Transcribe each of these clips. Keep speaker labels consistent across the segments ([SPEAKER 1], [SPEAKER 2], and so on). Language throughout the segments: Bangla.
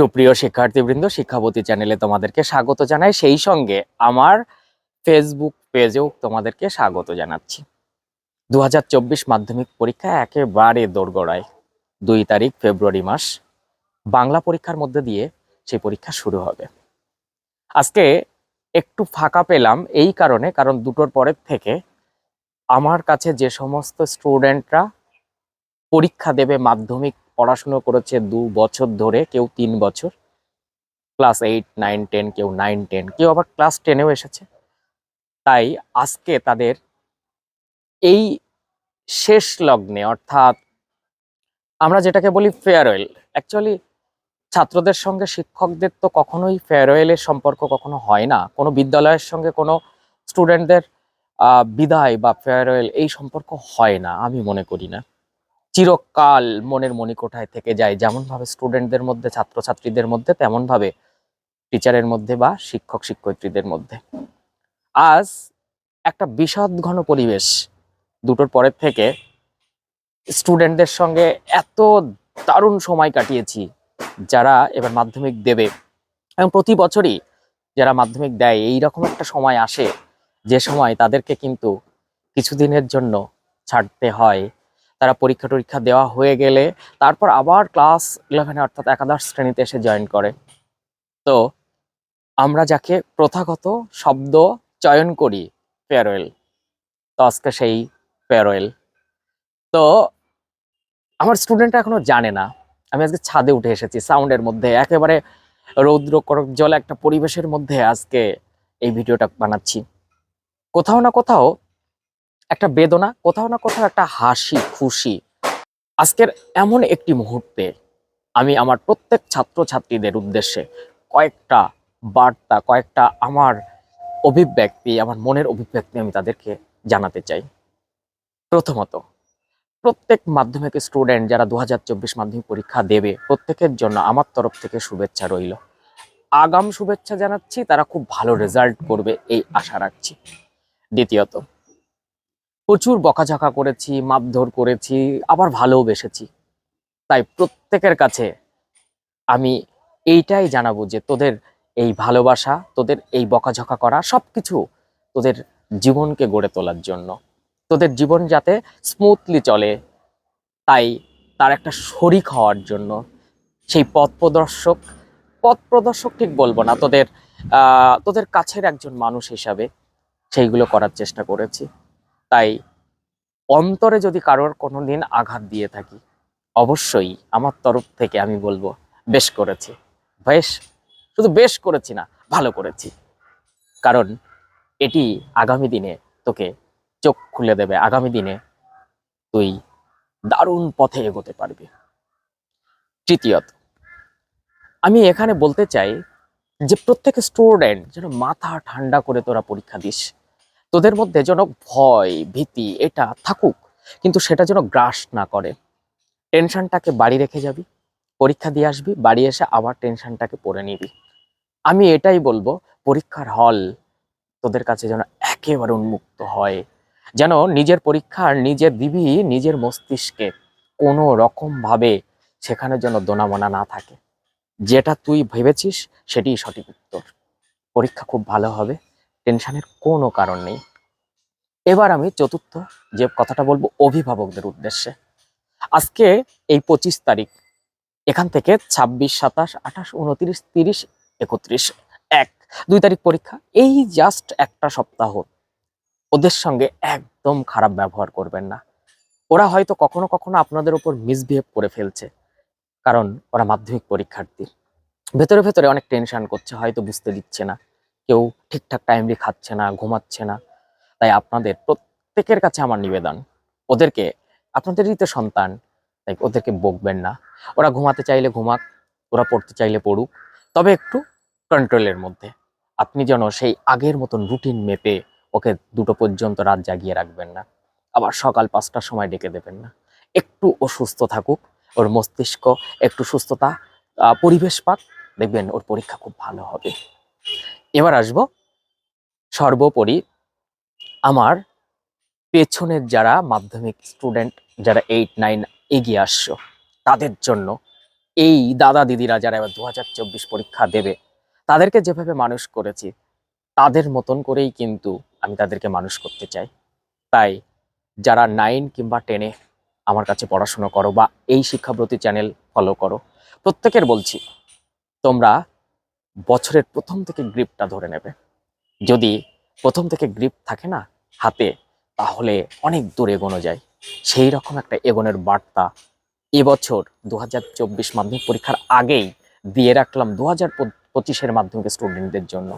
[SPEAKER 1] সুপ্রিয় শিক্ষার্থীবৃন্দ শিক্ষাপতি চ্যানেলে তোমাদেরকে স্বাগত জানাই। সেই সঙ্গে আমার ফেসবুক পেজেও তোমাদেরকে স্বাগত জানাচ্ছি। দু হাজার চব্বিশ মাধ্যমিক পরীক্ষা একেবারে দোরগোড়ায়। দুই তারিখ, ফেব্রুয়ারি মাস। বাংলা পরীক্ষার মধ্যে দিয়ে সেই পরীক্ষা শুরু হবে। আজকে একটু ফাঁকা পেলাম এই কারণে, কারণ দুটোর পরের থেকে আমার কাছে যে সমস্ত স্টুডেন্টরা পরীক্ষা দেবে মাধ্যমিক পড়াশুনো করেছে দু বছর ধরে, কেউ তিন বছর। ক্লাস এইট, নাইন, টেন, কেউ নাইন, টেন, কেউ আবার ক্লাস টেনেও এসেছে। তাই আজকে তাদের এই শেষ লগ্নে, অর্থাৎ আমরা যেটাকে বলি ফেয়ারওয়েল অ্যাকচুয়ালি ছাত্রদের সঙ্গে শিক্ষকদের তো কখনোই ফেয়ারওয়েলের সম্পর্ক কখনো হয় না। কোনো বিদ্যালয়ের সঙ্গে কোনো স্টুডেন্টদের বিদায় বা ফেয়ারওয়েল এই সম্পর্ক হয় না, আমি মনে করি না। চিরকাল মনের মণিকোঠায় থেকে যায়। যেমনভাবে স্টুডেন্টদের মধ্যে, ছাত্রছাত্রীদের মধ্যে, তেমনভাবে টিচারের মধ্যে বা শিক্ষক শিক্ষয়িত্রীদের মধ্যে। আজ একটা বিষাদ ঘন পরিবেশ দুটোর পরের থেকে স্টুডেন্টদের সঙ্গে এত দারুণ সময় কাটিয়েছি, যারা এবার মাধ্যমিক দেবে। এবং প্রতি বছরই যারা মাধ্যমিক দেয় এই রকম একটা সময় আসে, যে সময় তাদেরকে কিন্তু কিছুদিনের জন্য ছাড়তে হয়। তারা পরীক্ষা টরীক্ষা দেওয়া হয়ে গেলে তারপর আবার ক্লাস ইলেভেনে অর্থাৎ একাদশ শ্রেণীতে এসে জয়েন করে। তো আমরা যাকে প্রথাগত শব্দ চয়ন করি ফেয়ারওয়েল তো আজকে সেই ফেয়ারওয়েল তো আমার স্টুডেন্টরা এখনও জানে না। আমি আজকে ছাদে উঠে এসেছি সাউন্ডের মধ্যে। একেবারে রৌদ্র জল একটা পরিবেশের মধ্যে আজকে এই ভিডিওটা বানাচ্ছি। কোথাও না কোথাও একটা বেদনা, কোথাও না কোথাও একটা হাসি, খুশি। আজকের এমন একটি মুহূর্তে আমি আমার প্রত্যেক ছাত্রছাত্রীদের উদ্দেশ্যে কয়েকটা বার্তা, কয়েকটা আমার অভিব্যক্তি, আমার মনের অভিব্যক্তি আমি তাদেরকে জানাতে চাই। প্রথমত, প্রত্যেক মাধ্যমিক স্টুডেন্ট যারা দু হাজার চব্বিশ মাধ্যমিক পরীক্ষা দেবে, প্রত্যেকের জন্য আমার তরফ থেকে শুভেচ্ছা রইল। আগাম শুভেচ্ছা জানাচ্ছি, তারা খুব ভালো রেজাল্ট করবে, এই আশা রাখছি। দ্বিতীয়ত প্রচুর বকাঝকা করেছি মারধর করেছি, আবার ভালোবেসেছি তাই প্রত্যেকের কাছে আমি এইটাই জানাব যে তোদের এই ভালোবাসা, তোদের এই বকাঝকা করা সব কিছু তোদের জীবনকে গড়ে তোলার জন্য। তোদের জীবন যাতে স্মুথলি চলে, তাই তার একটা শরিক হওয়ার জন্য। সেই পথ প্রদর্শক পথ প্রদর্শক ঠিক বলব না, তোদের তোদের কাছের একজন মানুষ হিসাবে সেইগুলো করার চেষ্টা করেছি। তাই অন্তরে যদি কারোর কোনো দিন আঘাত দিয়ে থাকি, অবশ্যই আমার তরফ থেকে আমি বলব, বেশ করেছি। বেশ, শুধু বেশ করেছি না, ভালো করেছি। কারণ এটি আগামী দিনে তোকে চোখ খুলে দেবে, আগামী দিনে তুই দারুণ পথে এগোতে পারবি। তৃতীয়ত, আমি এখানে বলতে চাই যে প্রত্যেক স্টুডেন্ট যেন মাথা ঠান্ডা করে তোরা পরীক্ষা দিস। তোদের মধ্যে যেন ভয়, ভীতি, এটা থাকুক, কিন্তু সেটা যেন গ্রাস না করে। টেনশনটাকে বাড়ি রেখে যাবি, পরীক্ষা দিয়ে আসবি, বাড়ি এসে আবার টেনশনটাকে পড়ে নিবি। আমি এটাই বলব, পরীক্ষার হল তোদের কাছে যেন একেবারে উন্মুক্ত হয়। যেন নিজের পরীক্ষার, নিজের দিবি, নিজের মস্তিষ্কে কোনো রকম ভাবে সেখানে যেন দোনামোনা না থাকে। যেটা তুই ভেবেছিস, সেটিই সঠিক উত্তর। পরীক্ষা খুব ভালো হবে। টেনশনের কোনো কারণ নেই। এবার আমি চতুর্থ যে কথাটা বলব অভিভাবকদের উদ্দেশ্যে। আজকে এই পঁচিশ তারিখ, এখান থেকে ছাব্বিশ, সাতাশ, আঠাশ, উনত্রিশ, তিরিশ, একত্রিশ, এক, দুই তারিখ পরীক্ষা, এই জাস্ট একটা সপ্তাহ। ওদের সঙ্গে একদম খারাপ ব্যবহার করবেন না। ওরা হয়তো কখনো কখনো আপনাদের উপর মিসবিহেভ করে ফেলছে, কারণ ওরা মাধ্যমিক পরীক্ষার্থী। ভেতরে ভেতরে অনেক টেনশন করছে, হয়তো বুঝতে দিচ্ছে না। কেউ ঠিকঠাক টাইমলি খাচ্ছে না, ঘুমাচ্ছে না। তাই আপনাদের প্রত্যেকের কাছে আমার নিবেদন, ওদেরকে আপনাদেরই তো সন্তান, তাই ওদেরকে বকবেন না। ওরা ঘুমাতে চাইলে ঘুমাক, ওরা পড়তে চাইলে পড়ুক, তবে একটু কন্ট্রোলের মধ্যে। আপনি যেন সেই আগের মতন রুটিন মেপে ওকে দুটো পর্যন্ত রাত জাগিয়ে রাখবেন না। আবার সকাল পাঁচটার সময় ডেকে দেবেন না। একটু ও সুস্থ থাকুক, ওর মস্তিষ্ক একটু সুস্থতা পরিবেশ পাক, দেখবেন ওর পরীক্ষা খুব ভালো হবে। এবার আসব। সর্বোপরি আমার পেছনের যারা মাধ্যমিক স্টুডেন্ট যারা এইট নাইন এগিয়ে আসছো, তাদের জন্য এই দাদা দিদিরা যারা এবার দু হাজার চব্বিশ পরীক্ষা দেবে, তাদেরকে যেভাবে মানুষ করেছি, তাদের মতন করেই কিন্তু আমি তাদেরকে মানুষ করতে চাই। তাই যারা নাইন কিংবা টেনে আমার কাছে পড়াশোনা করো বা এই শিক্ষাব্রতী চ্যানেল ফলো করো, প্রত্যেকের বলছি, তোমরা বছরের প্রথম থেকে গ্রিপটা ধরে নেবে। যদি প্রথম থেকে গ্রিপ থাকে না হাতে, তাহলে অনেক দূর এগোনো যায়। সেই রকম একটা এগোনের বার্তা এবছর দু হাজার চব্বিশ মাধ্যমিক পরীক্ষার আগেই দিয়ে রাখলাম দু হাজার পঁচিশের মাধ্যমিক স্টুডেন্টদের জন্য।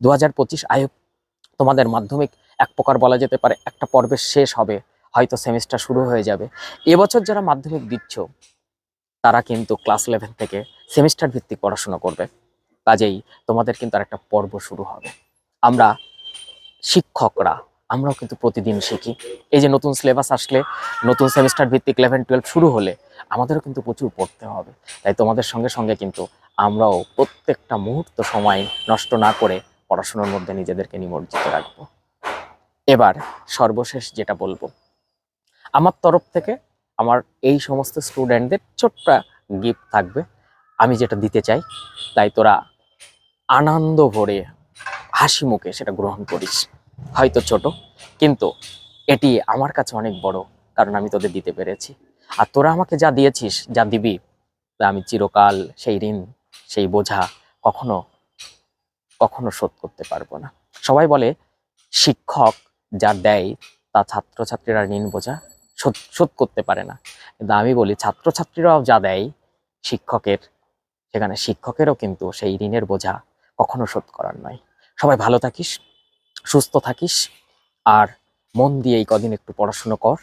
[SPEAKER 1] দু হাজার পঁচিশ আয়ু তোমাদের মাধ্যমিক এক প্রকার বলা যেতে পারে, একটা পর্বের শেষ হবে, হয়তো সেমিস্টার শুরু হয়ে যাবে। এবছর যারা মাধ্যমিক দিচ্ছ, তারা কিন্তু ক্লাস ইলেভেন থেকে সেমিস্টার ভিত্তিক পড়াশোনা করবে। কাজেই তোমাদের কিন্তু আরেকটা পর্ব শুরু হবে। আমরা শিক্ষকরা, আমরাও কিন্তু প্রতিদিন শিখি। এই যে নতুন সিলেবাস আসলে, নতুন সেমিস্টার ভিত্তিক ইলেভেন টুয়েলভ শুরু হলে আমাদেরও কিন্তু প্রচুর পড়তে হবে। তাই তোমাদের সঙ্গে সঙ্গে কিন্তু আমরাও প্রত্যেকটা মুহূর্ত সময় নষ্ট না করে পড়াশোনার মধ্যে নিজেদেরকে নিমজ্জিত রাখব। এবার সর্বশেষ যেটা বলব, আমার তরফ থেকে আমার এই সমস্ত স্টুডেন্টদের ছোট্ট গিফট থাকবে। আমি যেটা দিতে চাই, তাই তোরা আনন্দ ভরে হাসি মুখে সেটা গ্রহণ করিস। হয়তো ছোট, কিন্তু এটি আমার কাছে অনেক বড়, কারণ আমি তোদের দিতে পেরেছি। আর তোরা আমাকে যা দিয়েছিস, যা দিবি, তা আমি চিরকাল সেই ঋণ, সেই বোঝা কখনো কখনো শোধ করতে পারব না। সবাই বলে, শিক্ষক যা দেয়, তা ছাত্রছাত্রীরা ঋণ বোঝা শোধ শোধ করতে পারে না। কিন্তু আমি বলি, ছাত্রছাত্রীরাও যা দেয়, শিক্ষকের, সেখানে শিক্ষকেরও কিন্তু সেই ঋণের বোঝা কখনো শোধ করার নয়। সবাই ভালো থাকিস, সুস্থ থাকিস, আর মন দিয়ে এই কদিন একটু পড়াশুনো কর।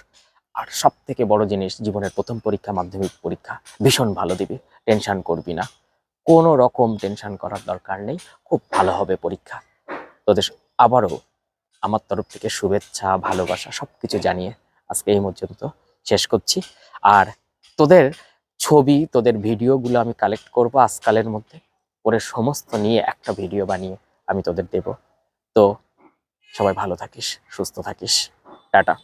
[SPEAKER 1] আর সব থেকে বড় জিনিস, জীবনের প্রথম পরীক্ষা, মাধ্যমিক পরীক্ষা ভীষণ ভালো দিবি, টেনশান করবি না। কোনো রকম টেনশন করার দরকার নেই, খুব ভালো হবে পরীক্ষা। তোদের আবারও আমার তরফ থেকে শুভেচ্ছা, ভালোবাসা সব কিছু জানিয়ে আজকে এই পর্যন্ত শেষ করছি। আর তোদের ছবি, তোদের ভিডিওগুলো আমি কালেক্ট করব আজকালের মধ্যে। করে সমস্ত নিয়ে একটা ভিডিও বানিয়ে আমি তোদের দেব। তো সবাই ভালো থাকিস, সুস্থ থাকিস। টাটা।